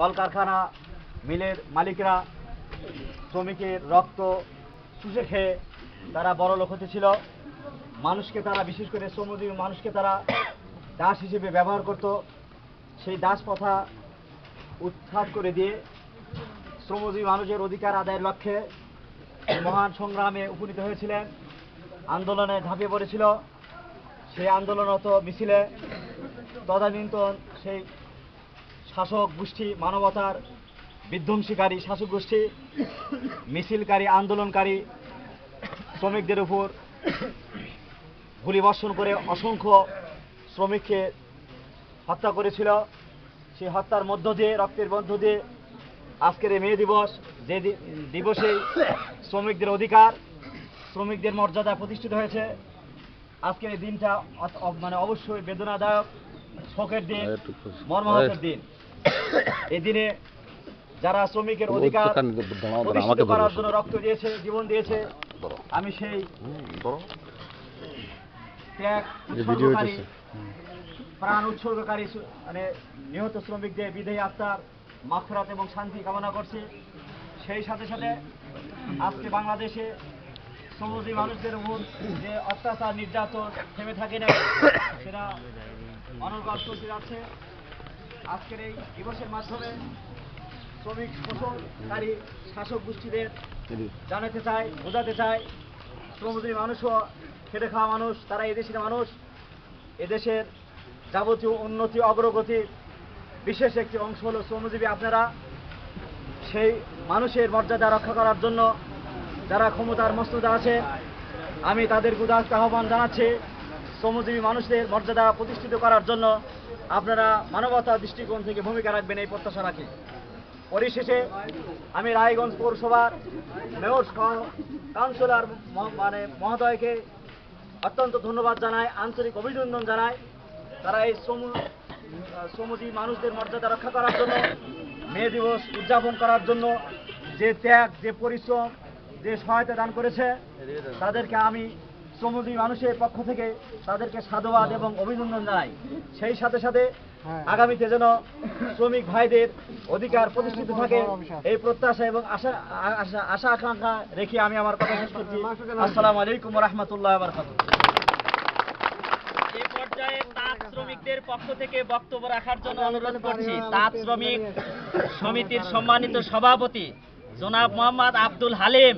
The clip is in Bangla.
কলকারখানা, মিলের মালিকরা শ্রমিকের রক্ত চুষে খেয়ে তারা বড় লোক হতেছিল মানুষকে তারা, বিশেষ করে শ্রমজীবী মানুষকে তারা দাস হিসেবে ব্যবহার করত। সেই দাস প্রথা উৎখাত করে দিয়ে শ্রমজীবী মানুষের অধিকার আদায়ের লক্ষ্যে মহান সংগ্রামে উপনীত হয়েছিলেন। আন্দোলনে ঝাঁপিয়ে পড়েছিল। সেই আন্দোলনরত মিছিলে তদানীন্তন সেই শাসক গোষ্ঠী মানবতার বিধ্বংসীকারী শাসক গোষ্ঠী, মিছিলকারী, আন্দোলনকারী শ্রমিকদের উপর গুলিবর্ষণ করে অসংখ্য শ্রমিককে হত্যা করেছিল। সেই হত্যার মধ্য দিয়ে, রক্তের মধ্য দিয়ে আজকের এই মে দিবস, যে দিবসে শ্রমিকদের অধিকার, শ্রমিকদের মর্যাদা প্রতিষ্ঠিত হয়েছে। আজকের এই দিনটা মানে অবশ্যই বেদনাদায়ক। শোকের দিন মর্মাহতের দিন। এই দিনে যারা শ্রমিকের অধিকার প্রতিষ্ঠিত করার জন্য রক্ত দিয়েছে জীবন দিয়েছে আমি সেই ত্যাগ উৎসর্গকারী প্রাণ উৎসর্গকারী মানে নিহত শ্রমিকদের বিদেহী আত্মার মাফরাত এবং শান্তি কামনা করছি। সেই সাথে সাথে আজকে বাংলাদেশে শ্রমজীবী মানুষদের উপর যে অত্যাচার, নির্যাতন থেমে থাকে না, সেটা অনর্গল চলতে যাচ্ছে। আজকের এই দিবসের মাধ্যমে শ্রমিক, শোষণকারী, শাসক গোষ্ঠীদের জানাতে চাই, বোঝাতে চাই শ্রমজীবী মানুষও খেটে খাওয়া মানুষ, তারা এদেশের মানুষ। এদেশের যাবতীয় উন্নতি অগ্রগতির বিশেষ একটি অংশ হলো শ্রমজীবী আপনারা। সেই মানুষের মর্যাদা রক্ষা করার জন্য যারা ক্ষমতার মস্তদা আছে, আমি তাদের উদাস্ত আহ্বান জানাচ্ছি। শ্রমজীবী মানুষদের মর্যাদা প্রতিষ্ঠিত করার জন্য আপনারা মানবতা দৃষ্টিকোণ থেকে ভূমিকা রাখবেন এই প্রত্যাশা রাখি। পরিশেষে আমি রায়গঞ্জ পৌরসভার মেয়র কাউন্সিলর মানে মহোদয়কে অত্যন্ত ধন্যবাদ জানাই, আন্তরিক অভিনন্দন জানাই। তারা এই শ্রম, শ্রমজীবী মানুষদের মর্যাদা রক্ষা করার জন্য, মে দিবস উদযাপন করার জন্য যে ত্যাগ, যে পরিশ্রম যে সহায়তা দান করেছে তাদেরকে আমি শ্রমজীবী মানুষের পক্ষ থেকে তাদেরকে সাধুবাদ এবং অভিনন্দন জানাই। সেই সাথে সাথে আগামীতে যেন শ্রমিক ভাইদের অধিকার প্রতিষ্ঠিত থাকে এই প্রত্যাশা এবং আশা আশা আকাঙ্ক্ষা রেখে আমি আমার কথা শেষ করছি। আসসালামু আলাইকুম রহমতুল্লাহ শ্রমিকদের পক্ষ থেকে বক্তব্য রাখার জন্য অনুরোধ করছি। তাঁত শ্রমিক সমিতির সম্মানিত সভাপতি জনাব মোহাম্মদ আব্দুল হালিম।